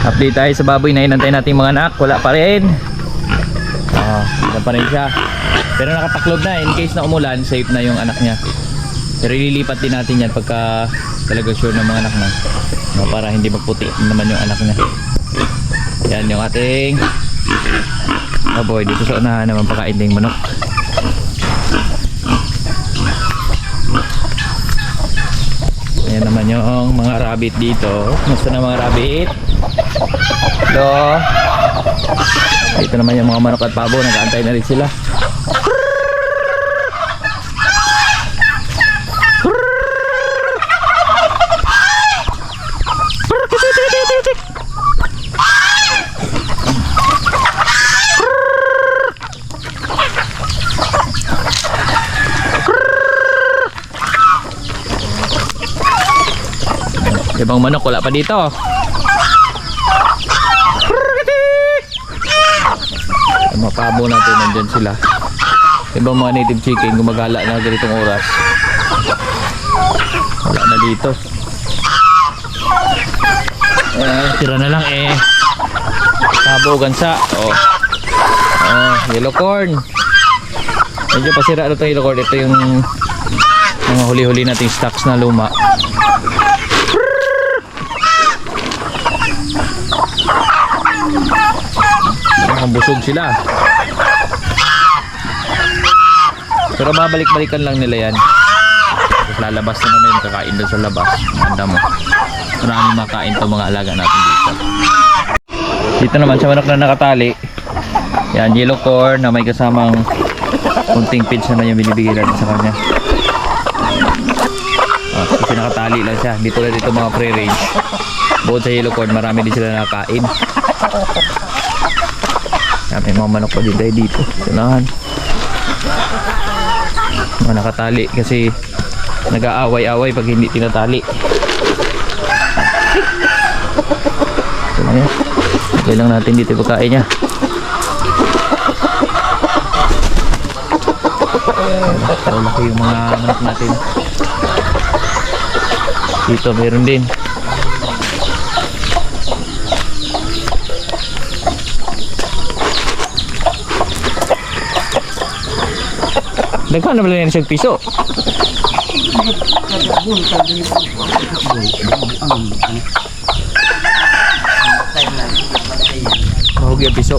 Update tayo sa baboy na inantay natin mga anak. Wala pa rin. Ah, wala pa rin siya. Pero nakataklob na. In case na umulan, safe na yung anak niya. Pero ililipat din natin yan pagka talaga sure ng mga anak na. No, para hindi magputi naman yung anak niya. Yan yung ating baboy. Dito sa unahan naman pakain ding manok. Ayan naman yung mga rabbit dito. Gusto na mga rabbit? Hello? Dito naman yung mga manok at pabo. Nag-aantay na rin sila. Ibang manok wala pa dito. Ang mga pabo natin nandyan sila. Ibang mga native chicken gumagala na ganitong oras. Wala na dito. Eh, tira na lang eh. Pabo gansa. Oh. Oh, yellow corn. Medyo pasira na itong yellow corn. Ito yung mga huli-huli nating stocks na luma. Mukhang busog sila. Pero babalik-balikan lang nila yan. Tapos lalabas na naman yung kakain doon sa labas. Handa mo. Maraming makain to mga alaga natin dito. Dito naman sa manok na nakatali. Yan, yellow corn na may kasamang kunting pins naman yung binibigay natin sa kanya. Ah, kasi nakatali lang siya. Hindi tulad dito mga pre-range. Bukod sa yellow corn, marami din sila nakakain. Yan, may mga manok pa din tayo dito. Tunahan. Mga nakatali kasi nag-aaway-away pag hindi tinatali. Ito. Okay lang natin dito pagkain niya. So, laki yung mga manok natin. Dito meron din. Nagkano na ba yan isang piso? Mahog yung piso.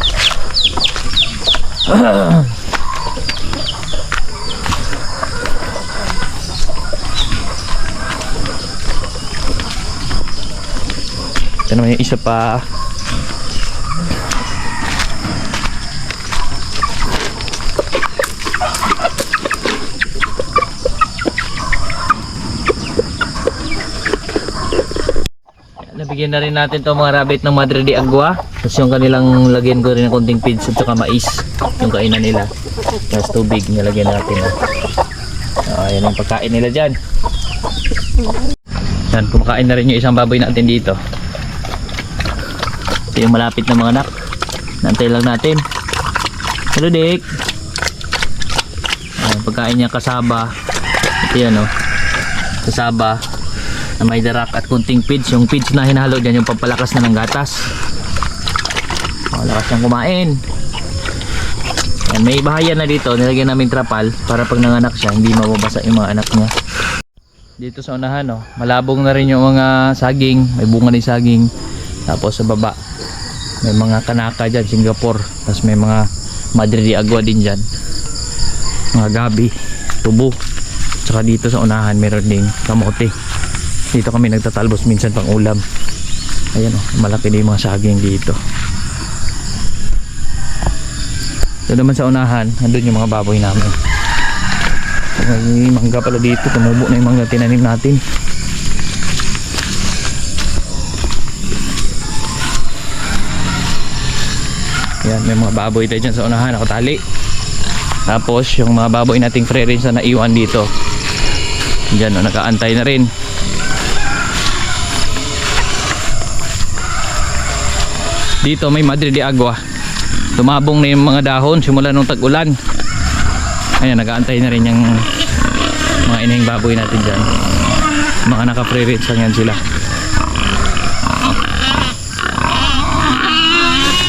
Ito naman yung isa pa. Nabigyan na rin natin to mga rabbit ng Madre de Agua. Tapos yung kanilang lagyan ko rin ng konting feeds at saka mais. Yung kainan nila. Tapos tubig nilagyan natin. Oh, ayan ang pagkain nila dyan. Yan, kumakain na rin yung isang baboy natin dito. Ito yung malapit na mga anak. Nantay lang natin. Hello, Dick. Ayan, pagkain niya kasaba. Ito yan, oh. Kasaba na may darak at kunting feeds. Yung feeds na hinahalo dyan, yung pampalakas na ng gatas. O, lakas niyang kumain. Yan, may bahayan na dito. Nilagyan namin trapal para pag nanganak siya, hindi mababasa yung mga anak niya. Dito sa unahan, oh, malabong na rin yung mga saging. May bunga ni saging. Tapos sa baba, may mga kanaka dyan, Singapore. Tapos may mga Madre de Agua din dyan. Mga gabi, tubo. Tsaka dito sa unahan, meron ding kamote. Dito kami nagtatalbos minsan pang ulam. Ayan oh, malaki din yung mga saging dito. Ito naman sa unahan, andun yung mga baboy namin. May mangga pala dito, tumubo na yung mangga tinanim natin. Yan, may mga baboy tayo dyan sa unahan, nakatali. Tapos, yung mga baboy nating free range na naiwan dito. Diyan, oh, nakaantay na rin. Dito may Madre de Agua. Tumabong na yung mga dahon simula nung tag-ulan. Ayan, nag-aantay na rin yung mga inahing baboy natin dyan. Mga naka-free range lang yan sila.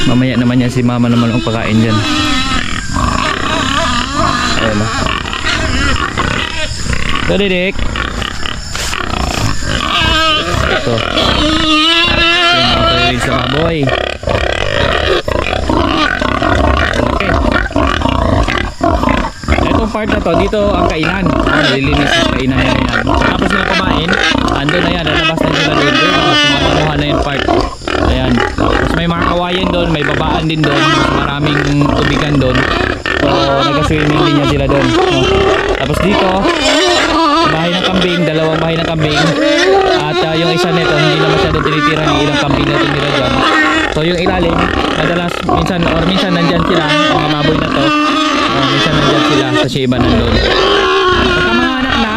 Mamaya naman yan si mama naman ang pakain dyan. Ayan o. Ito, Didik. Ito. Priorities sa baboy. Okay. Itong part na to, dito ang kainan. Ah, nililinis yung kainan nila yan. Tapos nila kumain, ando na yan, lalabas na sila doon. Tapos sumakuha na yung part. Ayan. Tapos may mga kawayan doon, may babaan din doon. Maraming tubigan doon. So, nag-swimming din yan sila doon. Tapos dito, bahay ng kambing, dalawang bahay ng kambing. At ah, yung isa nito, hindi na masyadong tinitira ng ilang kambing na tumira dyan. So yung ilalim, madalas minsan or minsan nandyan sila, mga baboy na to. Ah, minsan nandyan sila sa iba nandun. Pagka mga anak na,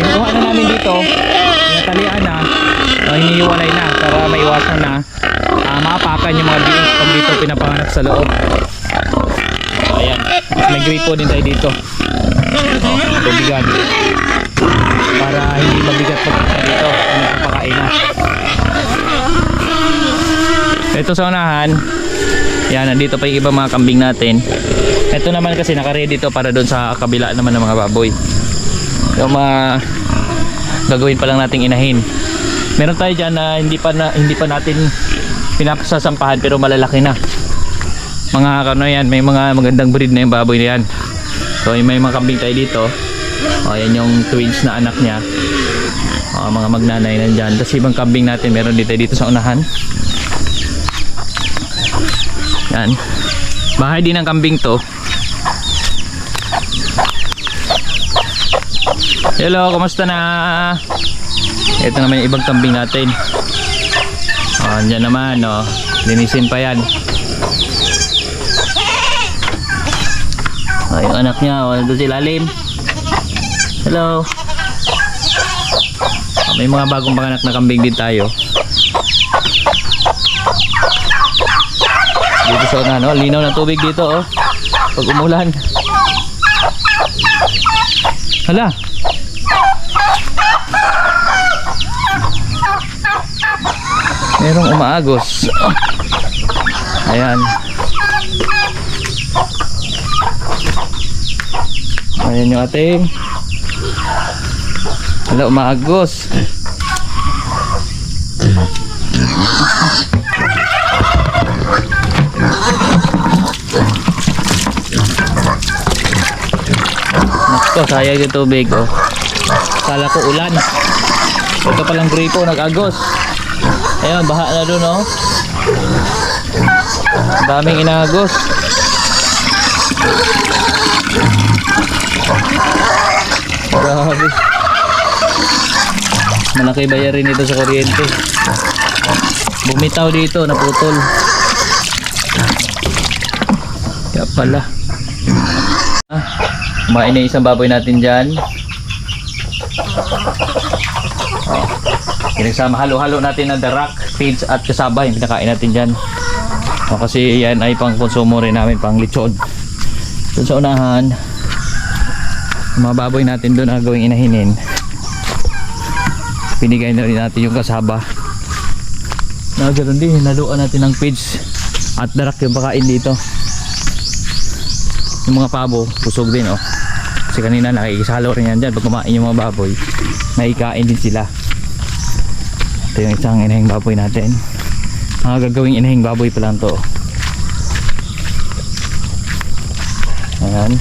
kinukuha na namin dito, tinatalian na, uh, hinihiwalay na para maiwasan na uh, maapakan yung mga biik pag dito pinapanganak sa loob. So, ayan. May gripo din tayo dito. Oh, tubigan. Para hindi mabigat pagpunta dito. Ano papakain na. Ito sa unahan. Yan, nandito pa yung ibang mga kambing natin. Ito naman kasi naka-ready to para doon sa kabila naman ng mga baboy. Yung mga gagawin pa lang nating inahin. Meron tayo dyan na hindi pa na, hindi pa natin pinasasampahan pero malalaki na. Mga ano yan, may mga magandang breed na yung baboy na yan. So may mga kambing tayo dito. O yan yung twins na anak niya. O, mga magnanay nandyan. Tapos ibang kambing natin meron dito dito sa unahan. Yan. Bahay din ng kambing to. Hello, kumusta na? Ito naman yung ibang kambing natin. Oh, andyan naman, oh. Linisin pa yan. Oh, yung anak niya, oh, nandun sa ilalim. Hello. Oh, may mga bagong panganak na kambing din tayo. Dito sa unahan, oh. Linaw ng tubig dito, oh. Pag umulan. Hala. Merong umaagos. Ayan. Ayan yung ating. Hala, umaagos. Nako, sayang yung tubig, oh. Kala ko ulan. Ito palang gripo, nag-agos. Ayun, baha na doon, oh. Daming inagos. Grabe. Malaki bayarin ito sa kuryente. Bumitaw dito, naputol. Kaya pala. Ah, kumain na isang baboy natin dyan. Oh. Pinagsama halo-halo natin ng darak, feeds at kasaba yung pinakain natin dyan. O, kasi yan ay pang konsumo rin namin, pang lechon. Doon sa unahan, mga baboy natin doon na gawing inahinin. Pinigay na rin natin yung kasaba. Na ganoon din, hinaluan natin ng feeds at darak yung pakain dito. Yung mga pabo, pusog din oh. Kasi kanina nakikisalo rin yan dyan pag kumain yung mga baboy. Naikain din sila. Ito yung isang inahing baboy natin. Mga gagawing inahing baboy pa lang to. Ayan.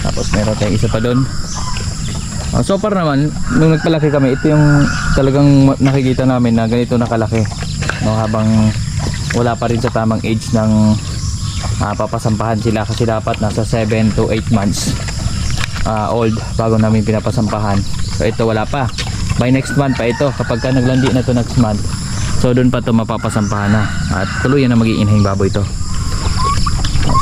Tapos meron tayong isa pa doon. Uh, so far naman, nung nagpalaki kami, ito yung talagang nakikita namin na ganito nakalaki. No, habang wala pa rin sa tamang age ng ah, papasampahan sila kasi dapat nasa 7 to 8 months ah, old bago namin pinapasampahan. So ito wala pa. By next month pa ito kapag ka naglandi na to next month. So doon pa to mapapasampahan na at tuluyan na magiging inahing baboy ito.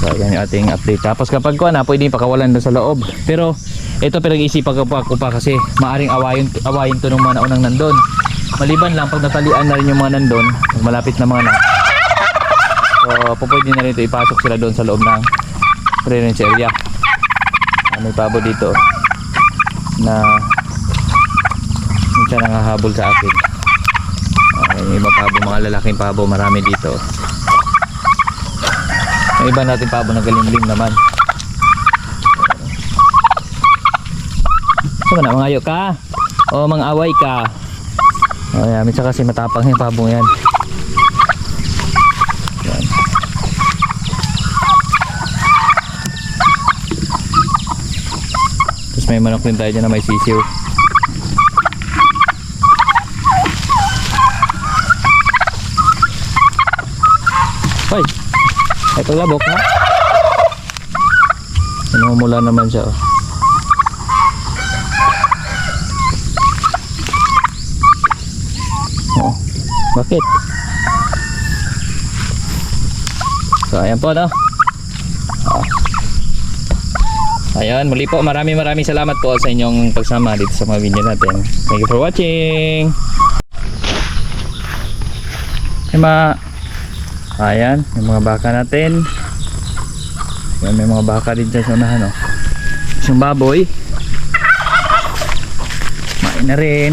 So yan yung ating update. Tapos kapag ko na pwede pakawalan doon sa loob. Pero ito pinag-iisipan ko pa, ko pa kasi maaring awayin, awayin to ng mga naunang nandun. Maliban lang pag natalian na rin yung mga nandun, malapit na mga na. So po pwede na rin ito ipasok sila doon sa loob ng clearance area. Ah, may pabo dito na minsan nangahabol sa akin. Ah, Yung iba pabo, mga lalaking pabo, marami dito. Yung iba natin pabo na galimlim naman. Saan na, mga ayo ka? O mga away ka? O yan, minsan kasi matapang yung pabo yan. Yan. Tapos may manok din tayo dyan na may sisiw. Hoy! Ito labok ha? Sinumula naman siya. Oh, bakit? So ayan po no. Oh. Ayan, muli po maraming maraming salamat po sa inyong pagsama dito sa mga video natin. Thank you for watching. Yung mga Ayan, yung mga baka natin. Ayan, may mga baka din dyan sa unahan oh. Yung baboy. Main na rin.